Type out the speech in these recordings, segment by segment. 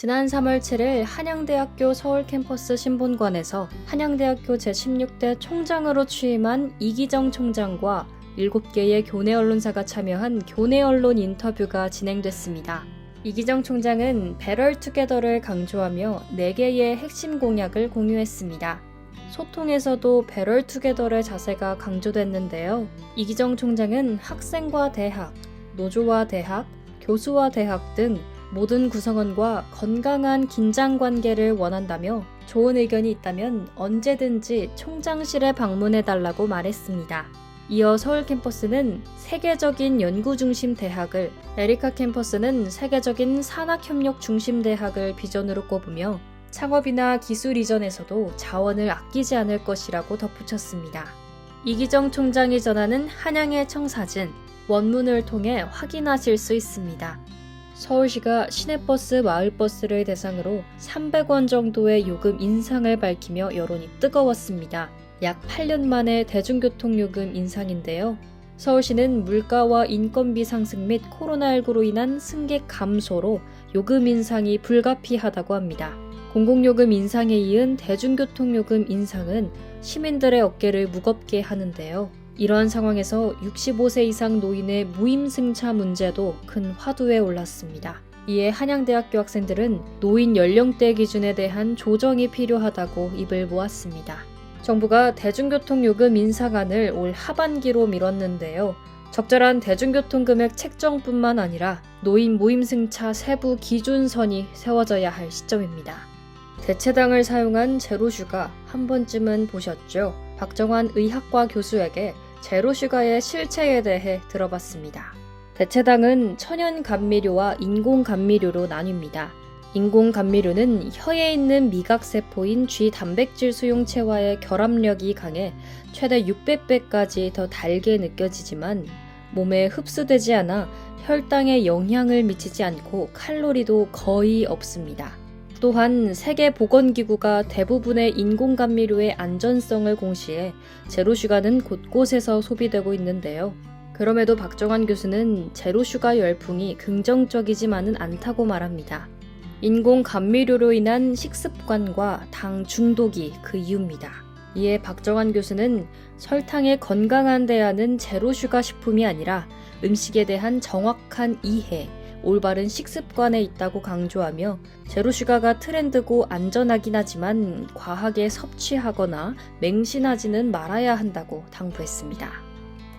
지난 3월 7일 한양대학교 서울 캠퍼스 신본관에서 한양대학교 제16대 총장으로 취임한 이기정 총장과 7개의 교내 언론사가 참여한 교내 언론 인터뷰가 진행됐습니다. 이기정 총장은 배럴 투게더를 강조하며 4개의 핵심 공약을 공유했습니다. 소통에서도 배럴 투게더의 자세가 강조됐는데요. 이기정 총장은 학생과 대학, 노조와 대학, 교수와 대학 등 모든 구성원과 건강한 긴장 관계를 원한다며 좋은 의견이 있다면 언제든지 총장실에 방문해 달라고 말했습니다. 이어 서울 캠퍼스는 세계적인 연구 중심 대학을, 에리카 캠퍼스는 세계적인 산학 협력 중심 대학을 비전으로 꼽으며 창업이나 기술 이전에서도 자원을 아끼지 않을 것이라고 덧붙였습니다. 이기정 총장이 전하는 한양의 청사진, 원문을 통해 확인하실 수 있습니다. 서울시가 시내버스, 마을버스를 대상으로 300원 정도의 요금 인상을 밝히며 여론이 뜨거웠습니다. 약 8년 만에 대중교통 요금 인상인데요. 서울시는 물가와 인건비 상승 및 코로나19로 인한 승객 감소로 요금 인상이 불가피하다고 합니다. 공공요금 인상에 이은 대중교통 요금 인상은 시민들의 어깨를 무겁게 하는데요. 이러한 상황에서 65세 이상 노인의 무임승차 문제도 큰 화두에 올랐습니다. 이에 한양대학교 학생들은 노인 연령대 기준에 대한 조정이 필요하다고 입을 모았습니다. 정부가 대중교통 요금 인상안을 올 하반기로 미뤘는데요. 적절한 대중교통 금액 책정뿐만 아니라 노인 무임승차 세부 기준선이 세워져야 할 시점입니다. 대체당을 사용한 제로슈가 한 번쯤은 보셨죠? 박정환 의학과 교수에게 제로슈가의 실체에 대해 들어봤습니다. 대체당은 천연 감미료와 인공 감미료로 나뉩니다. 인공 감미료는 혀에 있는 미각세포인 G 단백질 수용체와의 결합력이 강해 최대 600배까지 더 달게 느껴지지만 몸에 흡수되지 않아 혈당에 영향을 미치지 않고 칼로리도 거의 없습니다. 또한 세계보건기구가 대부분의 인공감미료의 안전성을 공시해 제로슈가는 곳곳에서 소비되고 있는데요. 그럼에도 박정환 교수는 제로슈가 열풍이 긍정적이지만은 않다고 말합니다. 인공 감미료로 인한 식습관과 당 중독이 그 이유입니다. 이에 박정환 교수는 설탕의 건강한 대안은 제로슈가 식품이 아니라 음식에 대한 정확한 이해, 올바른 식습관에 있다고 강조하며 제로슈가가 트렌드고 안전하긴 하지만 과하게 섭취하거나 맹신하지는 말아야 한다고 당부했습니다.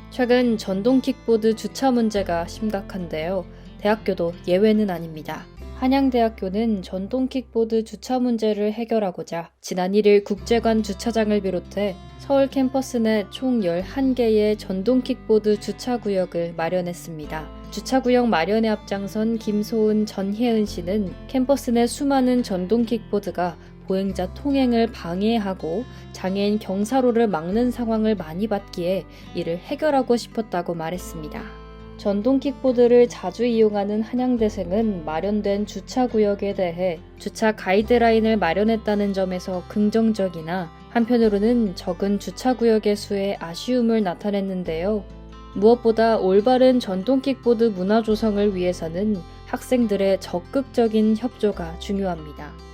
최근 전동 킥보드 주차 문제가 심각한데요. 대학교도 예외는 아닙니다. 한양대학교는 전동 킥보드 주차 문제를 해결하고자 지난 1일 국제관 주차장을 비롯해 서울 캠퍼스 내 총 11개의 전동 킥보드 주차 구역을 마련했습니다. 주차 구역 마련에 앞장선 김소은 전혜은 씨는 캠퍼스 내 수많은 전동 킥보드가 보행자 통행을 방해하고 장애인 경사로를 막는 상황을 많이 봤기에 이를 해결하고 싶었다고 말했습니다. 전동 킥보드를 자주 이용하는 한양대생은 마련된 주차 구역에 대해 주차 가이드라인을 마련했다는 점에서 긍정적이나 한편으로는 적은 주차 구역의 수에 아쉬움을 나타냈는데요. 무엇보다 올바른 전동 킥보드 문화 조성을 위해서는 학생들의 적극적인 협조가 중요합니다.